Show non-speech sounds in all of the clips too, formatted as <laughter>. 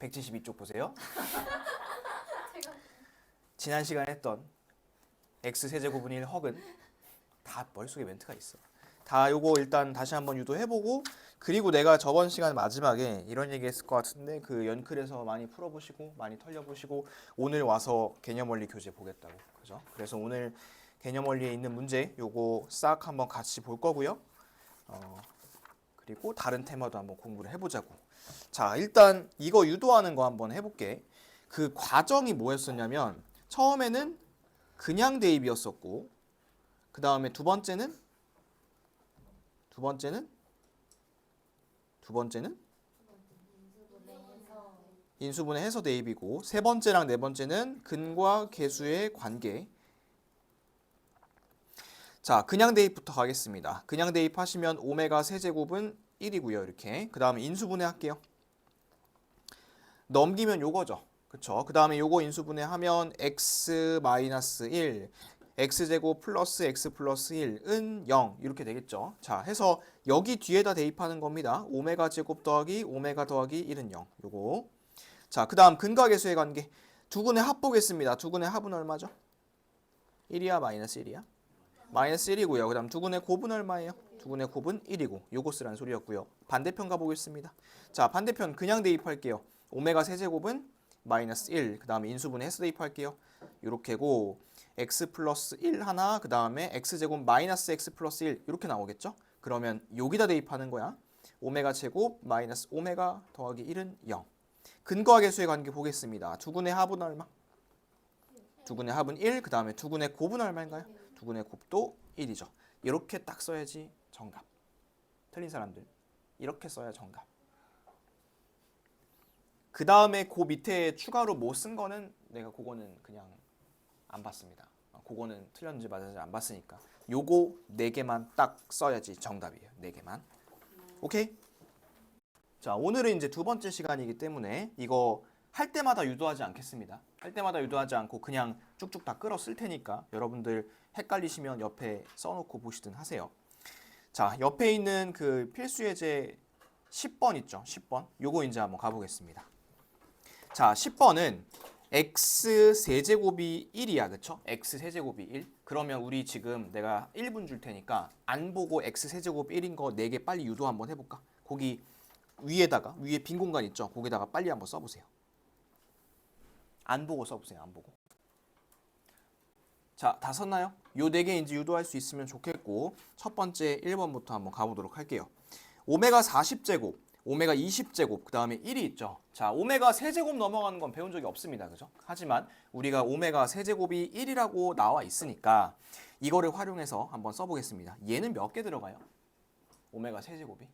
172쪽 보세요. <laughs> 지난 시간에 했던 x 세제곱은 1 허근 다 머릿속에 멘트가 있어. 다 요거 일단 다시 한번 유도해보고 그리고 내가 저번 시간 마지막에 이런 얘기 했을 것 같은데 그 연클에서 많이 풀어보시고 많이 털려보시고 오늘 와서 개념원리 교재 보겠다고 그죠? 그래서 오늘 개념원리에 있는 문제 요거 싹 한번 같이 볼 거고요. 어, 그리고 다른 테마도 한번 공부를 해보자고. 자 일단 이거 유도하는 거 한번 해볼게. 그 과정이 뭐였었냐면 처음에는 그냥 대입이었었고 그 다음에 두 번째는 두 번째는 두 번째는 인수분해 해서 대입이고 세 번째랑 네 번째는 근과 계수의 관계. 자, 그냥 대입부터 가겠습니다. 그냥 대입하시면 오메가 세제곱은 1이고요. 이렇게. 그 다음에 인수분해 할게요. 넘기면 요거죠. 그쵸? 그 다음에 요거 인수분해 하면 x 마이너스 1 x제곱 플러스 x 플러스 1은 0 이렇게 되겠죠. 자, 해서 여기 뒤에다 대입하는 겁니다. 오메가 제곱 더하기 오메가 더하기 1은 0. 요거. 자, 그 다음 근과 계수의 관계. 두 근의 합 보겠습니다. 두 근의 합은 얼마죠? 1이야 마이너스 1이야? 마이너스 1이고요. 그 다음 두 근의 곱은 얼마예요? 두 근의 곱은 1이고 요거 쓰란 소리였고요. 반대편 가보겠습니다. 자, 반대편 그냥 대입할게요. 오메가 세제곱은 마이너스 1. 그 다음에 인수분해 해서 대입할게요. 요렇게고 x 플러스 1 하나 그 다음에 x제곱 마이너스 x 플러스 1 이렇게 나오겠죠? 그러면 여기다 대입하는 거야. 오메가 제곱 마이너스 오메가 더하기 1은 0. 근거와 계수의 관계 보겠습니다. 두 근의 합은 얼마? 두 근의 합은 1. 그 다음에 두 근의 곱은 얼마인가요? 두 근의 곱도 1이죠. 이렇게 딱 써야지 정답. 틀린 사람들 이렇게 써야 정답. 그 다음에 그 밑에 추가로 뭐 쓴 거는 내가 그거는 그냥 안 봤습니다. 어, 그거는 틀렸는지 맞았는지 안 봤으니까 요거 네 개만 딱 써야지 정답이에요. 네 개만. 오케이? 자, 오늘은 이제 두 번째 시간이기 때문에 이거 할 때마다 유도하지 않겠습니다. 할 때마다 유도하지 않고 그냥 쭉쭉 다 끌어 쓸 테니까 여러분들 헷갈리시면 옆에 써놓고 보시든 하세요. 자, 옆에 있는 그 필수 예제 10번 있죠? 10번. 요거 이제 한번 가보겠습니다. 자, 10번은 x 세제곱이 1이야. 그쵸? x 세제곱이 1. 그러면 우리 지금 내가 1분 줄 테니까 안 보고 x 세제곱 1인 거 4개 빨리 유도 한번 해볼까? 거기 위에다가 위에 빈 공간 있죠? 거기다가 빨리 한번 써보세요. 안 보고 써보세요. 안 보고. 자, 다 썼나요? 요 네개 이제 유도할 수 있으면 좋겠고 첫 번째 1번부터 한번 가보도록 할게요. 오메가 40제곱, 오메가 20제곱, 그 다음에 1이 있죠. 자, 오메가 세제곱 넘어가는 건 배운 적이 없습니다. 그죠? 하지만 우리가 오메가 세제곱이 1이라고 나와 있으니까 이거를 활용해서 한번 써보겠습니다. 얘는 몇 개 들어가요? 오메가 세제곱이?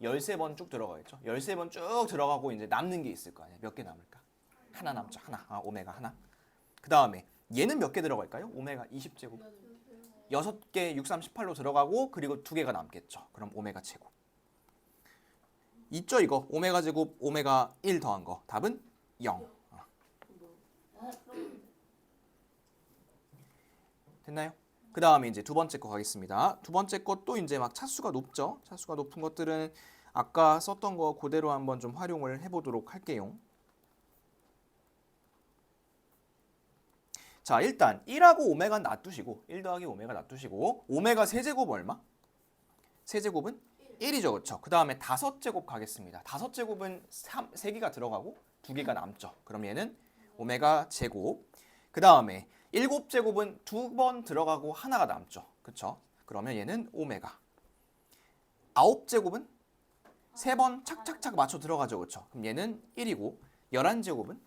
13번 쭉 들어가겠죠? 13번 쭉 들어가고 이제 남는 게 있을 거 아니야. 몇 개 남을까? 하나 남죠. 하나. 아, 오메가 하나. 그 다음에 얘는 몇 개 들어갈까요? 오메가 20제곱. 6개 6, 38로 들어가고 그리고 두 개가 남겠죠. 그럼 오메가 제곱. 있죠 이거 오메가 제곱 오메가 1 더한 거 답은 0 어. 됐나요? 그 다음에 이제 두 번째 거 가겠습니다 두 번째 것도 이제 막 차수가 높죠 차수가 높은 것들은 아까 썼던 거 그대로 한번 좀 활용을 해보도록 할게요 자 일단 1하고 오메가 놔두시고 1 더하기 오메가 놔두시고 오메가 세제곱 얼마? 세제곱은 1이죠, 그렇죠? 그 다음에 다섯 제곱 가겠습니다. 다섯 제곱은 3, 3개가 들어가고 두 개가 남죠. 그럼 얘는 오메가 제곱. 그 다음에 일곱 제곱은 두 번 들어가고 하나가 남죠, 그렇죠? 그러면 얘는 오메가. 아홉 제곱은 세 번 착착착 맞춰 들어가죠, 그렇죠? 그럼 얘는 1이고 열한 제곱은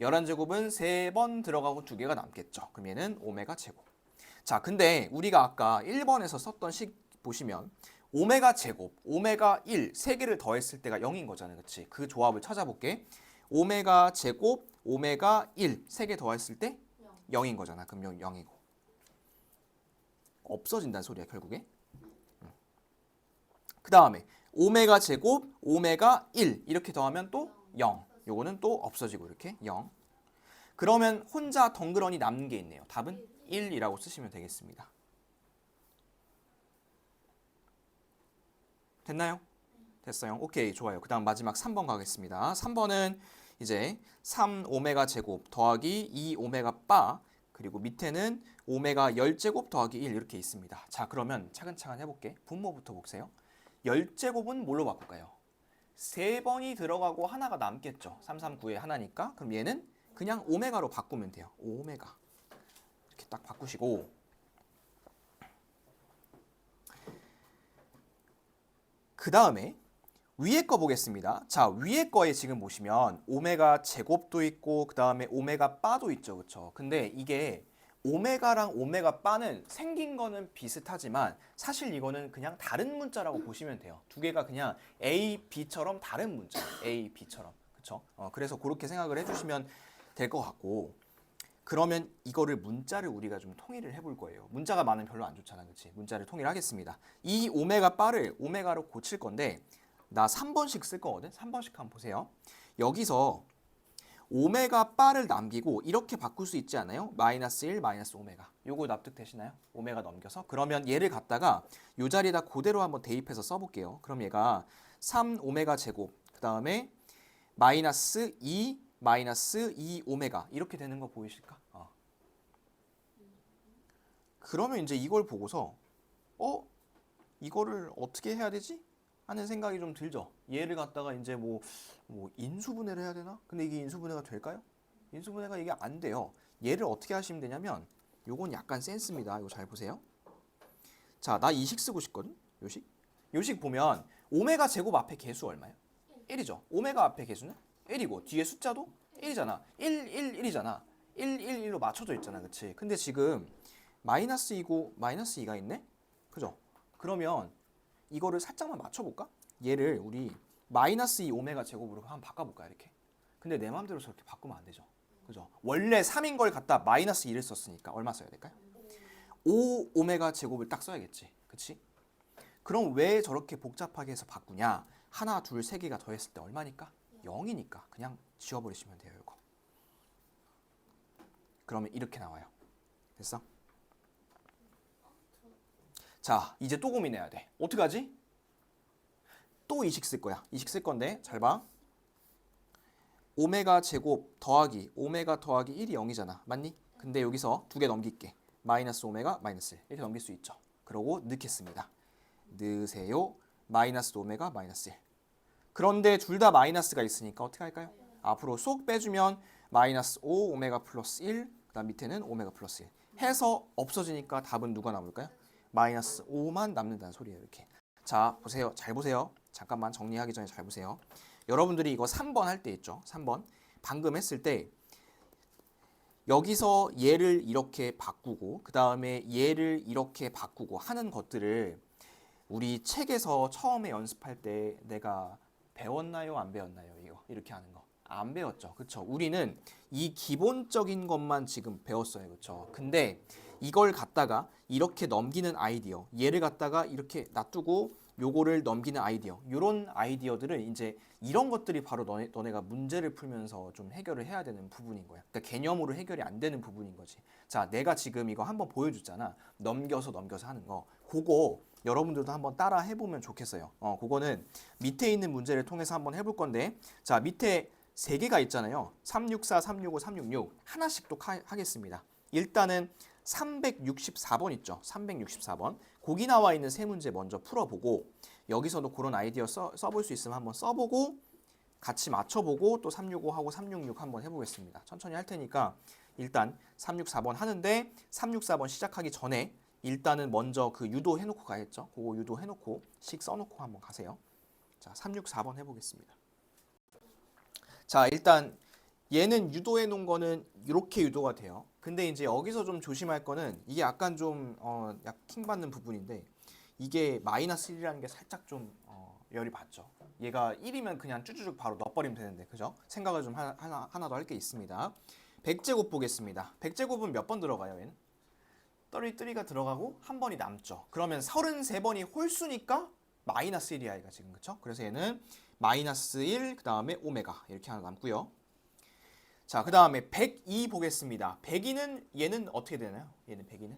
열한 제곱은 세번 들어가고 두 개가 남겠죠. 그럼 얘는 오메가 제곱. 자, 근데 우리가 아까 1번에서 썼던 식 보시면 오메가 제곱, 오메가 1, 세 개를 더했을 때가 0인 거잖아요. 그렇지? 그 조합을 찾아볼게. 오메가 제곱, 오메가 1, 세개 더했을 때 0 인 거잖아. 그럼 0, 이고 없어진다는 소리야, 결국에. 그 다음에 오메가 제곱, 오메가 1 이렇게 더하면 또 0. 요거는 또 없어지고 이렇게 0. 그러면 혼자 덩그러니 남는 게 있네요. 답은 1이라고 쓰시면 되겠습니다. 됐나요? 됐어요. 오케이, 좋아요. 그 다음 마지막 3번 가겠습니다. 3번은 이제 3 오메가 제곱 더하기 2 오메가 바 그리고 밑에는 오메가 10제곱 더하기 1 이렇게 있습니다. 자, 그러면 차근차근 해볼게. 분모부터 보세요. 10제곱은 뭘로 바꿀까요? 세 번이 들어가고 하나가 남겠죠. 3, 3, 9에 하나니까. 그럼 얘는 그냥 오메가로 바꾸면 돼요. 오메가. 이렇게 딱 바꾸시고 그 다음에 위에 거 보겠습니다. 자, 위에 거에 지금 보시면 오메가 제곱도 있고 그 다음에 오메가 바도 있죠. 그렇죠? 근데 이게 오메가랑 오메가 바는 생긴 거는 비슷하지만 사실 이거는 그냥 다른 문자라고 보시면 돼요. 두 개가 그냥 A, B처럼 다른 문자. A, B처럼. 그렇죠? 어, 그래서 그렇게 생각을 해 주시면 될 것 같고 그러면 이거를 문자를 우리가 좀 통일을 해볼 거예요. 문자가 많으면 별로 안 좋잖아, 그렇지? 문자를 통일하겠습니다. 이 오메가 바를 오메가로 고칠 건데 나 3번씩 쓸 거거든. 3번씩 한번 보세요. 여기서 오메가 바를 남기고 이렇게 바꿀 수 있지 않아요? 마이너스 1, 마이너스 오메가. 요거 납득되시나요? 오메가 넘겨서. 그러면 얘를 갖다가 요 자리에다 그대로 한번 대입해서 써볼게요. 그럼 얘가 3 오메가 제곱, 그 다음에 마이너스 2 마이너스 2 오메가 이렇게 되는 거 보이실까? 어. 그러면 이제 이걸 보고서 어 이거를 어떻게 해야 되지? 하는 생각이 좀 들죠. 얘를 갖다가 이제 뭐, 뭐 인수분해를 해야 되나? 근데 이게 인수분해가 될까요? 인수분해가 이게 안 돼요. 얘를 어떻게 하시면 되냐면 요건 약간 센스입니다. 이거 잘 보세요. 자, 나 이식 쓰고 싶거든. 요식. 요식 보면 오메가 제곱 앞에 개수 얼마예요? 1이죠. 오메가 앞에 개수는 1이고 뒤에 숫자도 1이잖아. 1, 1, 1이잖아. 1, 1, 1로 맞춰져 있잖아. 그치? 근데 지금 마이너스 2고 마이너스 2가 있네? 그죠? 그러면 이거를 살짝만 맞춰볼까? 얘를 우리 마이너스 2 오메가 제곱으로 한번 바꿔볼까 이렇게. 근데 내 마음대로 저렇게 바꾸면 안 되죠. 그죠? 원래 3인 걸 갖다 마이너스 2를 썼으니까 얼마 써야 될까요? 5 오메가 제곱을 딱 써야겠지. 그치? 그럼 왜 저렇게 복잡하게 해서 바꾸냐? 하나, 둘, 세 개가 더했을 때 얼마니까? 0이니까 그냥 지워버리시면 돼요. 이거. 그러면 이렇게 나와요. 됐어? 자, 이제 또 고민해야 돼. 어떻게 하지? 또 이식 쓸 거야. 이식 쓸 건데 잘 봐. 오메가 제곱 더하기 오메가 더하기 1이 0이잖아. 맞니? 근데 여기서 두 개 넘길게. 마이너스 오메가 마이너스 1 이렇게 넘길 수 있죠. 그러고 넣겠습니다. 넣으세요. 마이너스 오메가 마이너스 1. 그런데 둘 다 마이너스가 있으니까 어떻게 할까요? 앞으로 쏙 빼주면 마이너스 5 오메가 플러스 1 그다음 밑에는 오메가 플러스 1 해서 없어지니까 답은 누가 남을까요? 마이너스 5만 남는다는 소리예요 이렇게. 자 보세요. 잘 보세요. 잠깐만 정리하기 전에 잘 보세요. 여러분들이 이거 3번 할 때 있죠? 3번. 방금 했을 때 여기서 얘를 이렇게 바꾸고 그 다음에 얘를 이렇게 바꾸고 하는 것들을 우리 책에서 처음에 연습할 때 내가 배웠나요? 안 배웠나요? 이거 이렇게 하는 거. 안 배웠죠. 그쵸? 우리는 이 기본적인 것만 지금 배웠어요. 그쵸? 근데 이걸 갖다가 이렇게 넘기는 아이디어 얘를 갖다가 이렇게 놔두고 요거를 넘기는 아이디어 요런 아이디어들을 이제 이런 것들이 바로 너네, 너네가 문제를 풀면서 좀 해결을 해야 되는 부분인 거야. 그러니까 개념으로 해결이 안 되는 부분인 거지. 자 내가 지금 이거 한번 보여줬잖아. 넘겨서 넘겨서 하는 거. 그거 여러분들도 한번 따라 해보면 좋겠어요. 어 그거는 밑에 있는 문제를 통해서 한번 해볼 건데 자 밑에 세 개가 있잖아요. 364 365 366 하나씩 또 하- 하겠습니다. 일단은 364번 있죠. 364번. 거기 나와 있는 세 문제 먼저 풀어보고 여기서도 그런 아이디어 써, 써볼 수 있으면 한번 써보고 같이 맞춰보고 또 365하고 366 한번 해보겠습니다. 천천히 할 테니까 일단 364번 하는데 364번 시작하기 전에 일단은 먼저 그 유도 해놓고 가야겠죠. 그거 유도 해놓고 식 써놓고 한번 가세요. 자, 364번 해보겠습니다. 자, 일단 얘는 유도해 놓은 거는 이렇게 유도가 돼요. 근데 이제 여기서 좀 조심할 거는 이게 약간 좀 어, 약킹 받는 부분인데 이게 마이너스 1이라는 게 살짝 좀 어, 열이 받죠. 얘가 1이면 그냥 쭈쭈쭉 바로 넣어버리면 되는데 그죠? 생각을 좀 하나, 하나, 하나 더 할 게 있습니다. 100제곱 보겠습니다. 100제곱은 몇 번 들어가요 얘는? 33가 들어가고 한 번이 남죠. 그러면 33번이 홀수니까 마이너스 1이야 얘가 지금 그쵸? 그래서 얘는 마이너스 1 그 다음에 오메가 이렇게 하나 남고요. 자, 그 다음에 102 보겠습니다. 102는 얘는 어떻게 되나요? 얘는 102는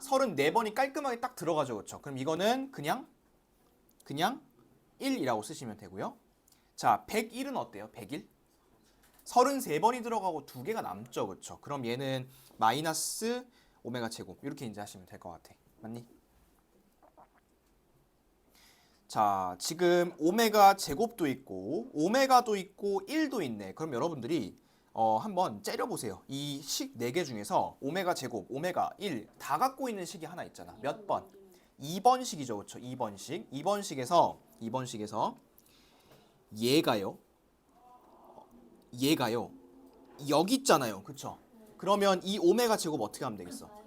34번이 깔끔하게 딱 들어가죠. 그렇죠? 그럼 이거는 그냥 그냥 1이라고 쓰시면 되고요. 자, 101은 어때요? 101? 33번이 들어가고 두 개가 남죠. 그렇죠? 그럼 얘는 마이너스 오메가 제곱 이렇게 이제 하시면 될 것 같아. 맞니? 자, 지금 오메가 제곱도 있고 오메가도 있고 1도 있네. 그럼 여러분들이 어, 한번 째려 보세요. 이식네개 중에서 오메가 제곱, 오메가 1 다 갖고 있는 식이 하나 있잖아. 몇 번? 2번 식이죠. 그렇죠? 2번 식. 2번 식에서 2번 식에서 얘가요. 얘가요. 여기 있잖아요. 그렇죠? 그러면 이 오메가 제곱 어떻게 하면 되겠어?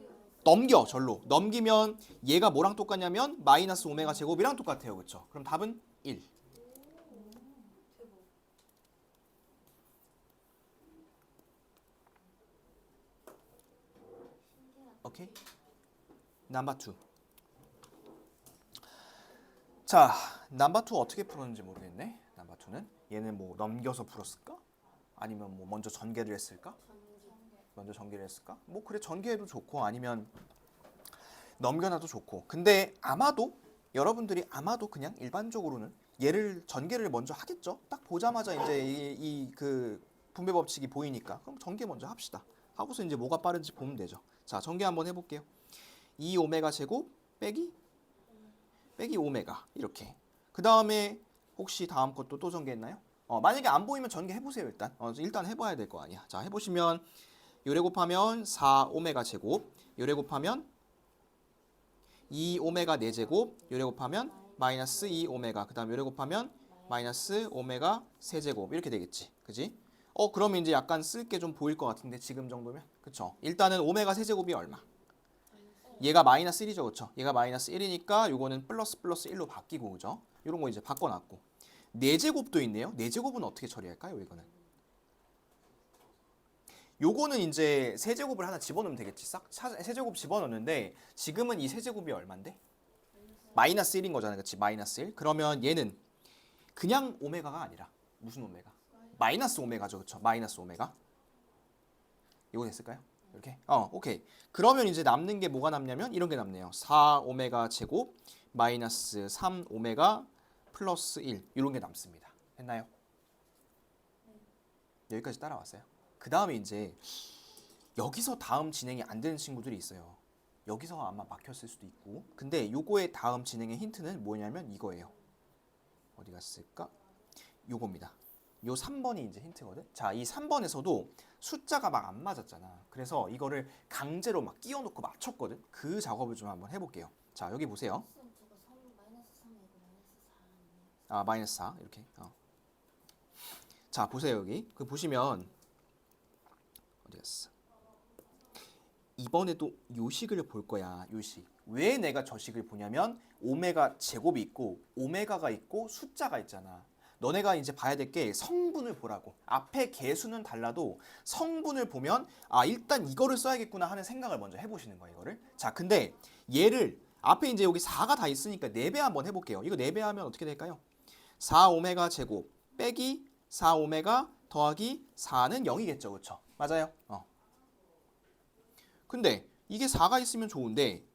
넘겨 절로 넘기면 얘가 뭐랑 똑같냐면 마이너스 오메가 제곱이랑 똑같아요 그렇죠 그럼 답은 1 오케이 넘버 2 자, 넘버 2 어떻게 풀었는지 모르겠네. 넘버 2는 얘는 뭐 넘겨서 풀었을까? 아니면 뭐 먼저 전개를 했을까? 먼저 전개를 했을까? 뭐 그래 전개해도 좋고 아니면 넘겨놔도 좋고. 근데 아마도 여러분들이 아마도 그냥 일반적으로는 얘를 전개를 먼저 하겠죠. 딱 보자마자 이제 이 그 분배 법칙이 보이니까 그럼 전개 먼저 합시다. 하고서 이제 뭐가 빠른지 보면 되죠. 자, 전개 한번 해볼게요. 2 오메가 제곱 빼기 빼기 오메가 이렇게. 그 다음에 혹시 다음 것도 또 전개했나요? 어, 만약에 안 보이면 전개해 보세요 일단. 어, 일단 해봐야 될 거 아니야. 자, 해보시면 요래 곱하면 4 오메가 제곱, 요래 곱하면 2 오메가 4제곱, 요래 곱하면 마이너스 2 오메가, 그 다음 요래 곱하면 마이너스 오메가 세제곱 이렇게 되겠지. 그지? 어, 그러면 이제 약간 쓸 게 좀 보일 것 같은데 지금 정도면? 그쵸? 일단은 오메가 세제곱이 얼마? 얘가 마이너스 1이죠. 그쵸? 얘가 마이너스 1이니까 요거는 플러스 플러스 1로 바뀌고 그죠? 요런 거 이제 바꿔놨고 4제곱도 있네요. 4제곱은 어떻게 처리할까요? 이거는 요거는 이제 세제곱을 하나 집어넣으면 되겠지. 싹 사- 세제곱 집어넣는데 지금은 이 세제곱이 얼만데? 마이너스 1인 거잖아요. 그치? 마이너스 1. 그러면 얘는 그냥 오메가가 아니라 무슨 오메가? 마이너스 오메가죠. 그쵸? 마이너스 오메가. 이거 됐을까요? 이렇게? 어, 오케이. 그러면 이제 남는 게 뭐가 남냐면 이런 게 남네요. 4 오메가 제곱 마이너스 3 오메가 플러스 1 이런 게 남습니다. 했나요? 여기까지 따라왔어요. 그 다음에 이제 여기서 다음 진행이 안 되는 친구들이 있어요. 여기서 아마 막혔을 수도 있고. 근데 요거의 다음 진행의 힌트는 뭐냐면 이거예요. 어디 갔을까? 요겁니다. 요 3번이 이제 힌트거든. 자, 이 3번에서도 숫자가 막 안 맞았잖아. 그래서 이거를 강제로 막 끼워 놓고 맞췄거든. 그 작업을 좀 한번 해 볼게요. 자, 여기 보세요. 저거 3 마이너스 3이고 마이너스 4 아, 마이너스 4 이렇게. 어. 자, 보세요, 여기. 그 보시면 어디 갔어? 이번에도 요식을 볼 거야. 요식. 왜 내가 저 식을 보냐면 오메가 제곱이 있고 오메가가 있고 숫자가 있잖아. 너네가 이제 봐야 될 게 성분을 보라고. 앞에 개수는 달라도 성분을 보면 아 일단 이거를 써야겠구나 하는 생각을 먼저 해보시는 거야 이거를. 자 근데 얘를 앞에 이제 여기 4가 다 있으니까 4배 한번 해볼게요. 이거 4배 하면 어떻게 될까요? 4 오메가 제곱 빼기 4 오메가 더하기 4는 0이겠죠. 그렇죠? 맞아요. 어. 근데 이게 4가 있으면 좋은데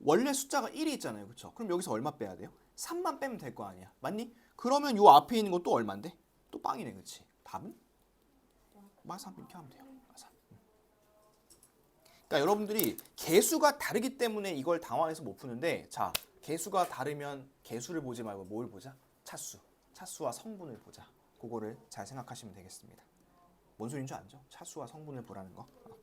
원래 숫자가 1이 있잖아요. 그렇죠? 그럼 여기서 얼마 빼야 돼요? 3만 빼면 될 거 아니야. 맞니? 그러면 요 앞에 있는 거또 얼만데? 또 빵이네. 그렇지? 답은? 마삼 이렇게 하면 돼요. 마삼. 그러니까 여러분들이 개수가 다르기 때문에 이걸 당황해서 못 푸는데 자, 개수가 다르면 개수를 보지 말고 뭘 보자? 차수. 차수와 성분을 보자. 그거를 잘 생각하시면 되겠습니다. 뭔 소리인 줄 알죠? 차수와 성분을 보라는 거. 어.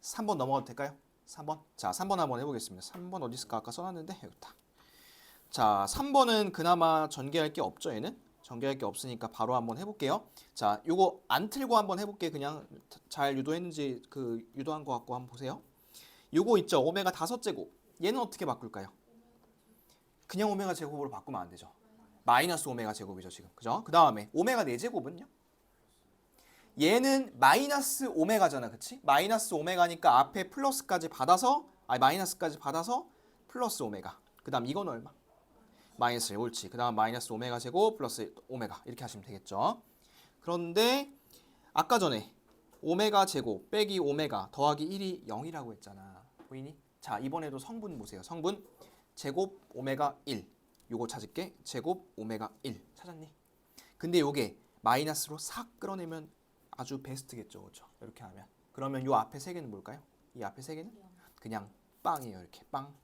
3번 넘어가도 될까요? 3번. 자, 3번 한번 해보겠습니다. 3번 어디 있을까? 아까 써놨는데 여기 있다. 자, 3번은 그나마 전개할 게 없죠, 얘는? 전개할 게 없으니까 바로 한번 해볼게요. 자, 요거 안 틀고 한번 해볼게. 그냥 잘 유도했는지 그 유도한 것 같고 한번 보세요. 요거 있죠, 오메가 다섯 제곱. 얘는 어떻게 바꿀까요? 그냥 오메가 제곱으로 바꾸면 안 되죠. 마이너스 오메가 제곱이죠 지금, 그죠? 그 다음에 오메가 네 제곱은요? 얘는 마이너스 오메가잖아, 그치? 마이너스 오메가니까 앞에 플러스까지 받아서, 아니 마이너스까지 받아서 플러스 오메가. 그 다음 이건 얼마? 마이너스 옳지. 그 다음 마이너스 오메가 제곱 플러스 오메가 이렇게 하시면 되겠죠. 그런데 아까 전에 오메가 제곱 빼기 오메가 더하기 1이 0이라고 했잖아. 보이니? 자 이번에도 성분 보세요. 성분 제곱 오메가 1 요거 찾을게 제곱 오메가 1 찾았니? 근데 요게 마이너스로 싹 끌어내면 아주 베스트겠죠, 그렇죠? 이렇게 하면 그러면 요 앞에 세 개는 뭘까요? 이 앞에 세 개는 그냥 빵이에요, 이렇게 빵.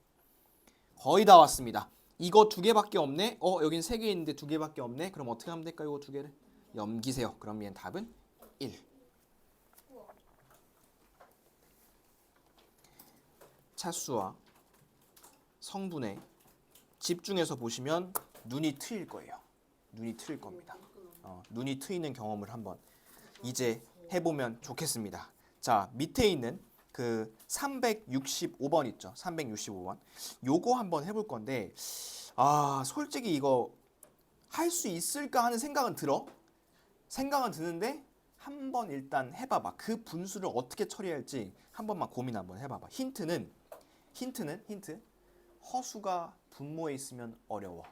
거의 다 왔습니다. 이거 두 개밖에 없네. 어 여긴 세 개 있는데 두 개밖에 없네. 그럼 어떻게 하면 될까요? 이거 두 개를 염기세요. 그럼 얘는 답은 1. 차수와 성분에 집중해서 보시면 눈이 트일 거예요. 눈이 트일 겁니다. 어, 눈이 트이는 경험을 한번 이제 해보면 좋겠습니다. 자 밑에 있는 그 365번 있죠. 365번. 요거 한번 해볼 건데 아 솔직히 이거 할 수 있을까 하는 생각은 들어. 생각은 드는데 한번 일단 해봐봐. 그 분수를 어떻게 처리할지 한 번만 고민 한번 해봐봐. 힌트는 힌트는 힌트. 허수가 분모에 있으면 어려워.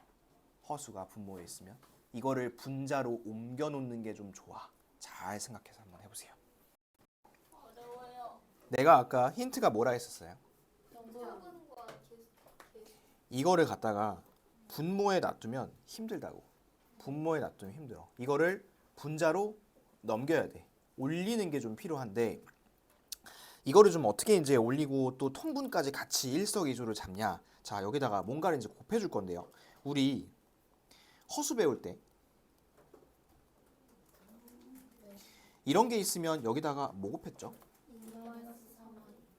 허수가 분모에 있으면 이거를 분자로 옮겨 놓는 게 좀 좋아. 잘 생각해서 한번 해보세요. 어려워요. 내가 아까 힌트가 뭐라 했었어요? 이거를 갖다가 분모에 놔두면 힘들다고. 분모에 놔두면 힘들어. 이거를 분자로 넘겨야 돼. 올리는 게 좀 필요한데 이거를 좀 어떻게 이제 올리고 또 통분까지 같이 일석이조로 잡냐? 자 여기다가 뭔가를 이제 곱해줄 건데요. 우리 허수 배울 때 이런 게 있으면 여기다가 뭐 곱했죠?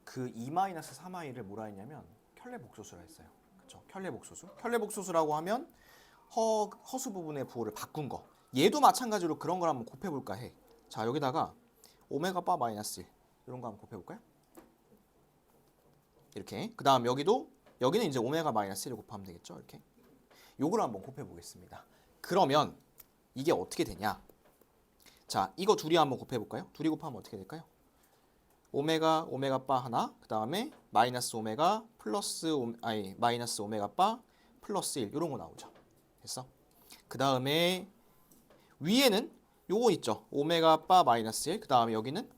그 2-3i를 뭐라 했냐면 켤레복소수라 했어요. 그렇죠? 켤레복소수. 켤레복소수라고 하면 허 허수 부분의 부호를 바꾼 거. 얘도 마찬가지로 그런 걸 한번 곱해 볼까 해. 자, 여기다가 오메가 바 마이너스 1 이런 거 한번 곱해 볼까요? 이렇게. 그 다음 여기도 여기는 이제 오메가 마이너스 1을 곱하면 되겠죠? 이렇게. 요걸 한번 곱해 보겠습니다. 그러면 이게 어떻게 되냐? 자, 이거 둘이 한번 곱해 볼까요? 둘이 곱하면 어떻게 될까요? 오메가 오메가 바 하나 그 다음에 마이너스 오메가 플러스 오, 아니 마이너스 오메가 바 플러스 1 이런 거 나오죠 됐어 그 다음에 위에는 요거 있죠 오메가 바 마이너스 1 그 다음에 여기는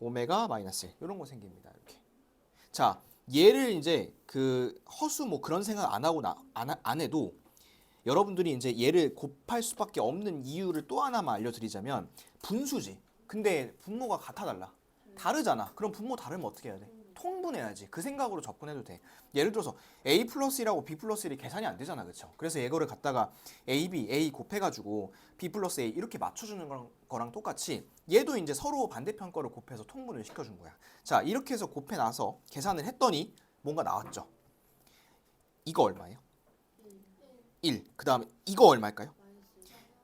오메가 마이너스 1 이런 거 생깁니다 이렇게 자 얘를 이제 그 허수 뭐 그런 생각 안 하고 나, 안, 하- 안 해도 여러분들이 이제 얘를 곱할 수밖에 없는 이유를 또 하나만 알려드리자면 분수지 근데 분모가 같아 달라 다르잖아. 그럼 분모 다르면 어떻게 해야 돼? 통분해야지. 그 생각으로 접근해도 돼. 예를 들어서 a 플러스 1하고 b 플러스 1이 계산이 안 되잖아. 그렇죠? 그래서 이거를 갖다가 a, b, a 곱해가지고 b 플러스 a 이렇게 맞춰주는 거랑, 똑같이 얘도 이제 서로 반대편 거를 곱해서 통분을 시켜준 거야. 자 이렇게 해서 곱해놔서 계산을 했더니 뭔가 나왔죠. 이거 얼마예요? 1. 그 다음에 이거 얼마일까요?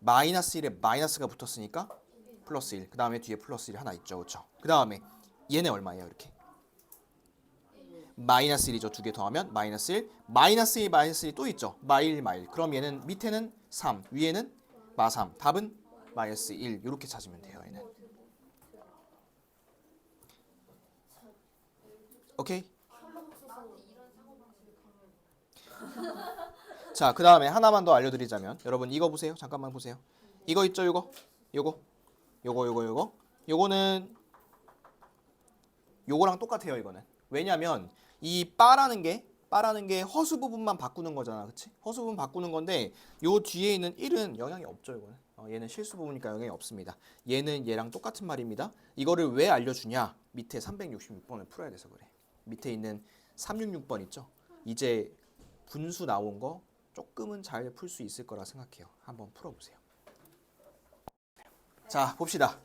마이너스 1에 마이너스가 붙었으니까 플러스 1. 그 다음에 뒤에 플러스 1이 하나 있죠. 그렇죠? 그 다음에 얘네 얼마예요? 이렇게. 마이너스 1이죠. 두 개 더하면 마이너스 1. 마이너스 1, 마이너스 1 또 있죠. 마일, 마일. 그럼 얘는 밑에는 3, 위에는 마3. 답은 마이너스 1. 이렇게 찾으면 돼요. 얘는. 오케이? <laughs> 자, 그 다음에 하나만 더 알려드리자면 여러분 이거 보세요. 잠깐만 보세요. 이거 있죠, 이거? 요거? 요거 요거 요거 요거는 요거랑 똑같아요 이거는 왜냐면 이 빠라는 게 빠라는 게 허수 부분만 바꾸는 거잖아 그치? 허수 부분 바꾸는 건데 요 뒤에 있는 1은 영향이 없죠 이거는. 어, 얘는 실수 부분이니까 영향이 없습니다. 얘는 얘랑 똑같은 말입니다. 이거를 왜 알려주냐? 밑에 366번을 풀어야 돼서 그래. 밑에 있는 366번 있죠? 이제 분수 나온 거 조금은 잘 풀 수 있을 거라 생각해요. 한번 풀어보세요. 자 봅시다.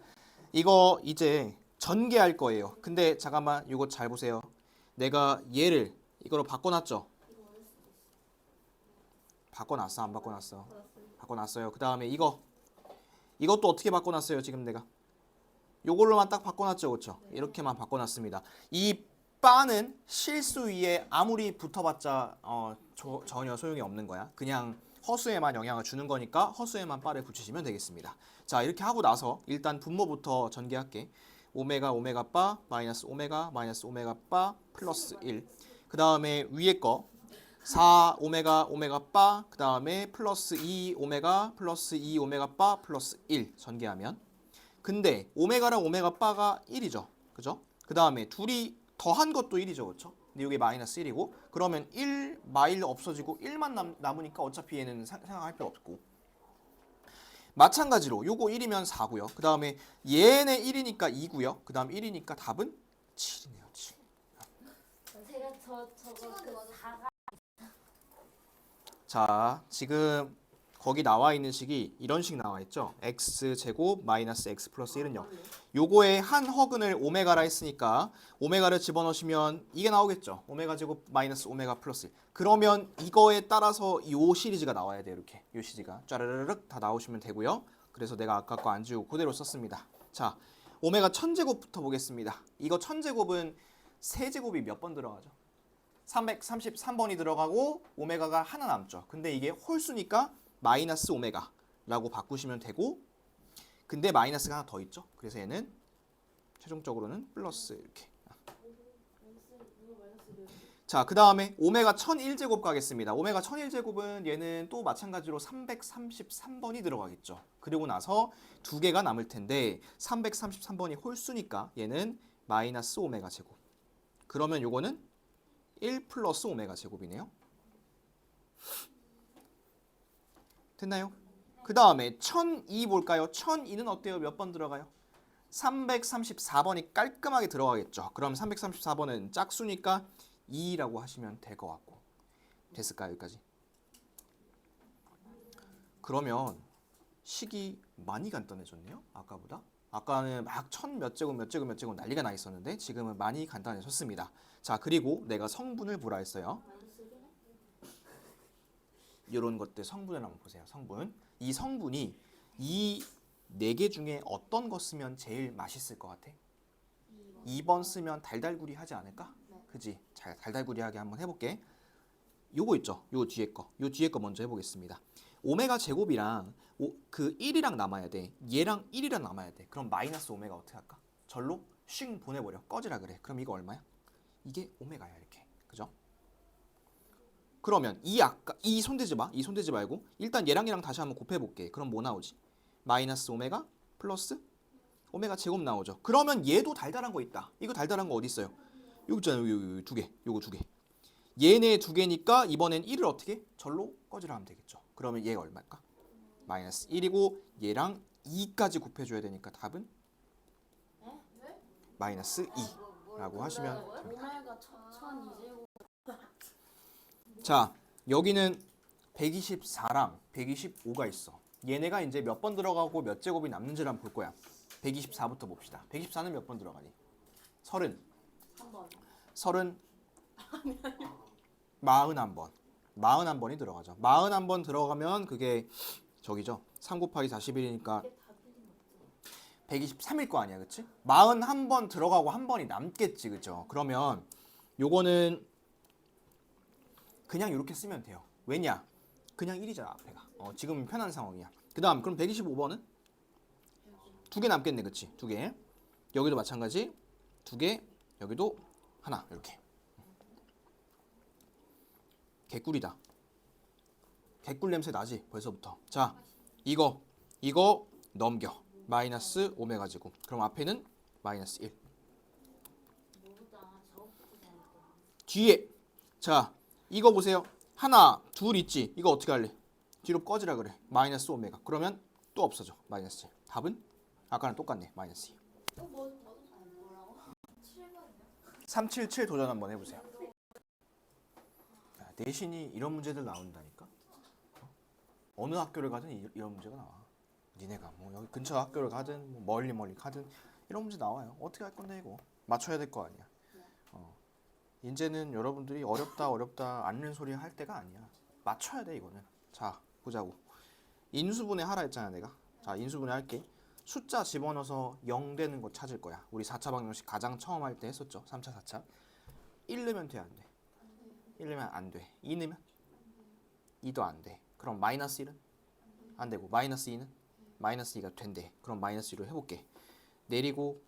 이거 이제 전개할 거예요. 근데 잠깐만 이거 잘 보세요. 내가 얘를 이거로 바꿔놨죠. 바꿔놨어 안 바꿔놨어? 바꿔놨어요. 그 다음에 이거 이것도 어떻게 바꿔놨어요 지금 내가? 요걸로만 딱 바꿔놨죠, 그렇죠? 이렇게만 바꿔놨습니다. 이 바는 실수 위에 아무리 붙어봤자 어, 저- 전혀 소용이 없는 거야. 그냥 허수에만 영향을 주는 거니까 허수에만 바를 붙이시면 되겠습니다. 자 이렇게 하고 나서 일단 분모부터 전개할게. 오메가 오메가 바 마이너스 오메가 마이너스 오메가 바 플러스 1. 그 다음에 위에 거 4 오메가 오메가 바, 그 다음에 플러스 2 오메가 플러스 2 오메가 바 플러스 1 전개하면 근데 오메가랑 오메가 바가 1이죠. 그죠? 그 다음에 둘이 더한 것도 1이죠. 그렇죠? 근데 이게 마이너스 1이고 그러면 1 마일 없어지고 1만 남, 남으니까 어차피 얘는 사- 생각할 필요 없고 마찬가지로 요거 1이면 4고요. 그 다음에 얘네 1이니까 2고요. 그 다음 1이니까 답은 7이네요. 7. 제가 저 저거 그 사가 자, 지금 거기 나와 있는 식이 이런 식 나와 있죠. x 제곱 마이너스 x 플러스 1은 0. 요거에 한 허근을 오메가라 했으니까 오메가를 집어넣으시면 이게 나오겠죠. 오메가 제곱 마이너스 오메가 플러스 1. 그러면 이거에 따라서 요 시리즈가 나와야 돼요. 이렇게. 요 시리즈가 짜르르륵 다 나오시면 되고요. 그래서 내가 아까 거 안 지우고 그대로 썼습니다. 자, 오메가 천제곱부터 보겠습니다. 이거 천제곱은 세제곱이 몇 번 들어가죠? 333번이 들어가고 오메가가 하나 남죠. 근데 이게 홀수니까 마이너스 오메가라고 바꾸시면 되고 근데 마이너스가 하나 더 있죠. 그래서 얘는 최종적으로는 플러스 이렇게. 자, 그 다음에 오메가 1001제곱 가겠습니다. 오메가 1001제곱은 얘는 또 마찬가지로 333번이 들어가겠죠. 그리고 나서 두 개가 남을 텐데 333번이 홀수니까 얘는 마이너스 오메가 제곱. 그러면 요거는 1 플러스 오메가 제곱이네요. 됐나요? 그 다음에 1002 볼까요? 1002는 어때요? 몇 번 들어가요? 334번이 깔끔하게 들어가겠죠. 그럼 334번은 짝수니까 2라고 하시면 될 것 같고 됐을까요? 여기까지? 그러면 식이 많이 간단해졌네요. 아까보다. 아까는 막 천 몇 제곱 몇 제곱 몇 제곱 난리가 나 있었는데 지금은 많이 간단해졌습니다. 자 그리고 내가 성분을 보라 했어요. 이런 것들 성분을 한번 보세요. 성분. 이 성분이 이 네 개 중에 어떤 거 쓰면 제일 맛있을 것 같아? 2번 쓰면 달달구리 하지 않을까? 그지? 잘 달달구리하게 한번 해볼게. 요거 있죠? 요 뒤에 거. 요 뒤에 거 먼저 해보겠습니다. 오메가 제곱이랑 오, 그 1이랑 남아야 돼. 얘랑 1이랑 남아야 돼. 그럼 마이너스 오메가 어떻게 할까? 절로 쉥 보내버려. 꺼지라 그래. 그럼 이거 얼마야? 이게 오메가야 이렇게. 그러면 이 아까 이 손대지 마. 이 손대지 말고 일단 얘랑 얘랑 다시 한번 곱해 볼게. 그럼 뭐 나오지? 마이너스 오메가 플러스 오메가 제곱 나오죠. 그러면 얘도 달달한 거 있다. 이거 달달한 거 어디 있어요? 여기 있잖아요. 여기, 여기 두 개. 요거 두 개. 얘네 두 개니까 이번엔 1을 어떻게? 절로 꺼지라 하면 되겠죠. 그러면 얘가 얼마일까? 마이너스 1이고 얘랑 2까지 곱해줘야 되니까 답은 마이너스 2라고 하시면 오메가 천 이제곱 자 여기는 124랑 125가 있어. 얘네가 이제 몇 번 들어가고 몇 제곱이 남는지를 한번 볼 거야. 124부터 봅시다. 124는 몇 번 들어가니? 30 한 번. 30 41번 41번이 들어가죠. 41번 들어가면 그게 저기죠. 3 곱하기 41이니까 123일 거 아니야 그치? 41번 들어가고 한 번이 남겠지 그죠? 그러면 요거는 그냥 이렇게 쓰면 돼요. 왜냐? 그냥 1이잖아 앞에가. 어, 지금 편한 상황이야. 그 다음 그럼 125번은? 두 개 남겠네 그치? 두 개. 여기도 마찬가지. 두 개 여기도 하나 이렇게. 개꿀이다. 개꿀 냄새 나지 벌써부터. 자 이거 이거 넘겨. 마이너스 오메가 제곱 그럼 앞에는 마이너스 1 모르다? 저것부터 뒤에. 자 이거 보세요. 하나 둘 있지? 이거 어떻게 할래? 뒤로 꺼지라 그래. 마이너스 오메가. 그러면 또 없어져. 마이너스 1 답은 아까랑 똑같네. 마이너스 2 또뭐 뭐라고? 7번이요? 377 도전 한번 해보세요. 야, 내신이 이런 문제들 나온다니까? 어? 어느 학교를 가든 이, 이런 문제가 나와. 니네가 뭐 여기 근처 학교를 가든 뭐 멀리 멀리 가든 이런 문제 나와요. 어떻게 할 건데 이거? 맞춰야 될 거 아니야. 어. 이제는 여러분들이 어렵다 어렵다 않는 소리 할 때가 아니야. 맞춰야 돼 이거는. 자 보자고. 인수분해 하라 했잖아 내가. 자 인수분해 할게. 숫자 집어넣어서 0 되는 거 찾을 거야. 우리 4차 방정식 가장 처음 할 때 했었죠 3차 4차. 1 넣으면 돼 안 돼? 1 넣으면 안 돼 2 넣으면? 2도 안 돼. 그럼 마이너스 1은? 안 되고. 마이너스 2는? 마이너스 2가 된대. 그럼 마이너스 2로 해볼게. 내리고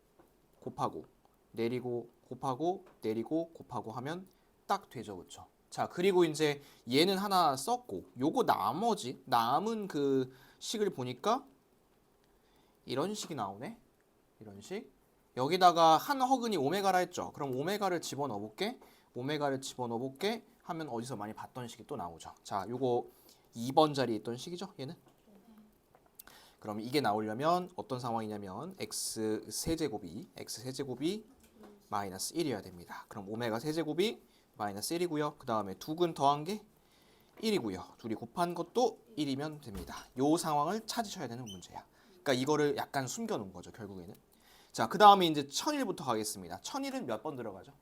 곱하고 내리고 곱하고 내리고 곱하고 하면 딱 되죠 그쵸? 자 그리고 이제 얘는 하나 썼고 요거 나머지 남은 그 식을 보니까 이런 식이 나오네? 이런 식? 여기다가 한 허근이 오메가라 했죠? 그럼 오메가를 집어넣어 볼게. 오메가를 집어넣어 볼게 하면 어디서 많이 봤던 식이 또 나오죠. 자, 요거 2번 자리에 있던 식이죠, 얘는. 그럼 이게 나오려면 어떤 상황이냐면 x 세제곱이 x 세제곱이 마이너스 1이어야 됩니다. 그럼 오메가 세제곱이 마이너스 1이고요. 그 다음에 두근 더한 게 1이고요. 둘이 곱한 것도 1이면 됩니다. 요 상황을 찾으셔야 되는 문제야. 그러니까 이거를 약간 숨겨놓은 거죠, 결국에는. 자, 그 다음에 이제 1001부터 가겠습니다. 1001은 몇 번 들어가죠?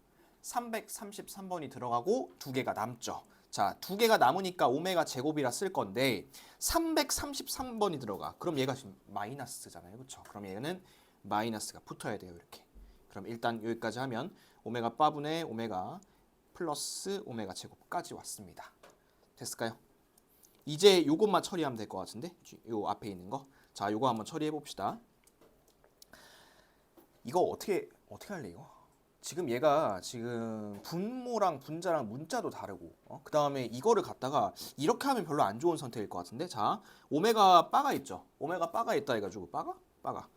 333번이 들어가고 두 개가 남죠. 자, 두 개가 남으니까 오메가 제곱이라 쓸 건데 333번이 들어가. 그럼 얘가 지금 마이너스잖아요. 그렇죠? 그럼 얘는 마이너스가 붙어야 돼요, 이렇게. 그럼 일단 여기까지 하면 오메가 빠분의 오메가 플러스 오메가 제곱까지 왔습니다. 됐을까요? 이제 요것만 처리하면 될 것 같은데 요 앞에 있는 거. 자, 요거 한번 처리해 봅시다. 이거 어떻게 어떻게 할래 이거? 지금 얘가 지금 분모랑 분자랑 문자도 다르고 어? 그 다음에 이거를 갖다가 이렇게 하면 별로 안 좋은 선택일 것 같은데 자 오메가 바가 있죠 오메가 바가 있다 해가지고 바가 바가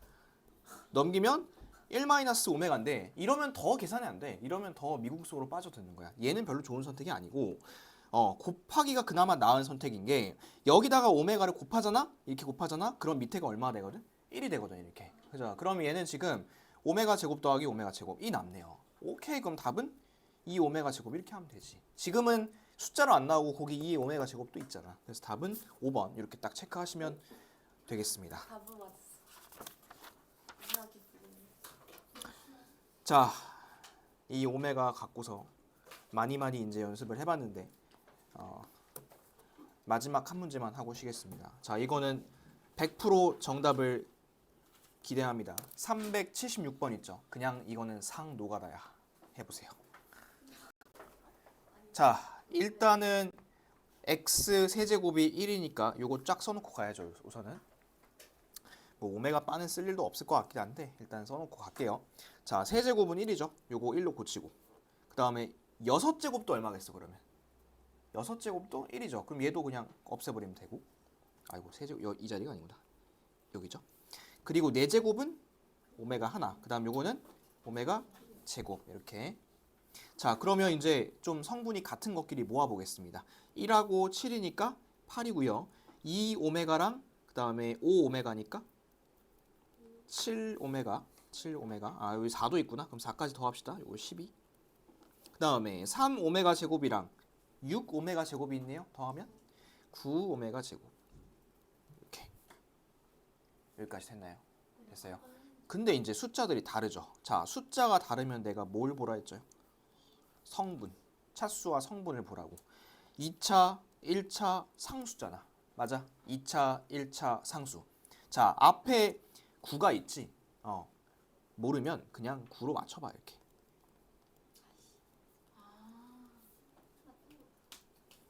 넘기면 1 마이너스 오메가인데 이러면 더 계산이 안 돼. 이러면 더 미국 속으로 빠져드는 거야. 얘는 별로 좋은 선택이 아니고 어 곱하기가 그나마 나은 선택인 게 여기다가 오메가를 곱하잖아? 이렇게 곱하잖아? 그럼 밑에가 얼마가 되거든? 1이 되거든 이렇게. 그죠? 그럼 얘는 지금 오메가 제곱 더하기 오메가 제곱 이 남네요. 오케이 그럼 답은 2 오메가 제곱 이렇게 하면 되지. 지금은 숫자로 안 나오고 거기 2 오메가 제곱도 있잖아. 그래서 답은 5번. 이렇게 딱 체크하시면 되겠습니다. 답을 맞았어. 이상하게 부르네. 자, 이 오메가 갖고서 많이 많이 이제 연습을 해봤는데 어, 마지막 한 문제만 하고 쉬겠습니다. 자, 이거는 100% 정답을 기대합니다. 376번 있죠. 그냥 이거는 상 노가다야. 해보세요. 자, 일단은 x 세제곱이 1이니까 요거 쫙 써놓고 가야죠. 우선은. 뭐 오메가 바는 쓸 일도 없을 것 같긴 한데 일단 써놓고 갈게요. 자, 세제곱은 1이죠. 요거 1로 고치고. 그 다음에 여섯 제곱도 얼마겠어 그러면? 여섯 제곱도 1이죠. 그럼 얘도 그냥 없애버리면 되고. 아이고 세제곱 여- 이 자리가 아니구나. 여기죠. 그리고 네 제곱은 오메가 하나. 그 다음 요거는 오메가 제곱 이렇게. 자, 그러면 이제 좀 성분이 같은 것끼리 모아 보겠습니다. 1하고 7이니까 8이고요. 2 오메가랑 그 다음에 5 오메가니까 7 오메가 7 오메가. 아, 여기 4도 있구나. 그럼 4까지 더합시다. 요거 12. 그 다음에 3 오메가 제곱이랑 6 오메가 제곱이 있네요. 더하면 9 오메가 제곱. 이렇게. 여기까지 됐나요? 됐어요. 근데 이제 숫자들이 다르죠. 자, 숫자가 다르면 내가 뭘 보라 했죠? 성분. 차수와 성분을 보라고. 2차, 1차 상수잖아. 맞아? 2차, 1차 상수. 자, 앞에 9가 있지. 어. 모르면 그냥 9로 맞춰 봐 이렇게.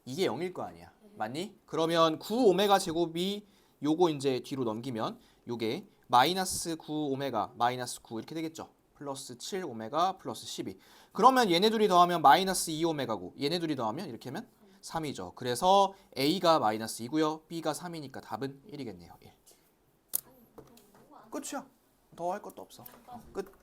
이게 0일 거 아니야. 맞니? 그러면 9 오메가 제곱이 요거 이제 뒤로 넘기면 요게 마이너스 9 오메가 마이너스 9 이렇게 되겠죠. 플러스 7 오메가 플러스 12. 그러면 얘네 둘이 더하면 마이너스 2 오메가고 얘네 둘이 더하면 이렇게 하면 3이죠. 그래서 A가 마이너스 2고요. B가 3이니까 답은 1이겠네요. 1. 끝이야. 더 할 것도 없어. 끝.